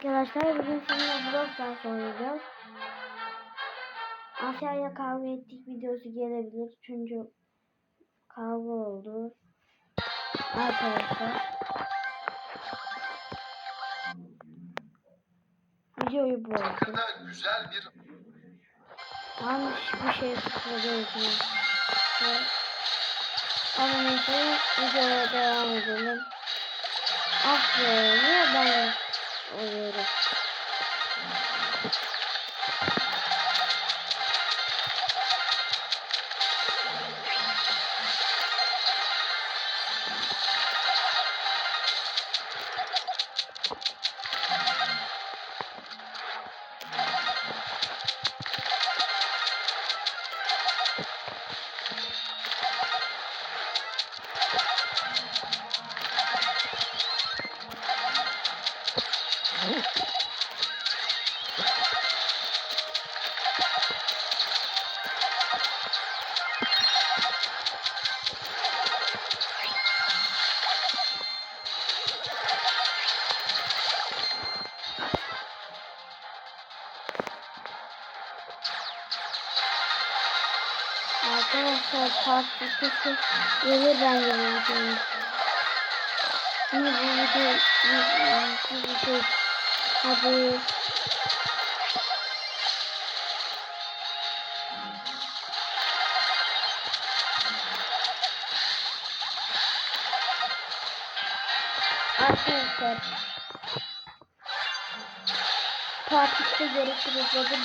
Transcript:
Arkadaşlar bugün sizinle Brawl Stars oynayacağız. Asya'ya kavga ettik videosu gelebilir çünkü kavga oldu. Arkadaşlar. Videoyu bozdum. Yakında güzel bir Yanlış bir şey tıkladığı için. Ama neyse videoya devam edelim. Ah niye ben oluyorum? Arkadaşlar partisi gelir bence bu videonun. Şimdi bu video bu hadi Arkadaşlar partide görüşürüz. Hadi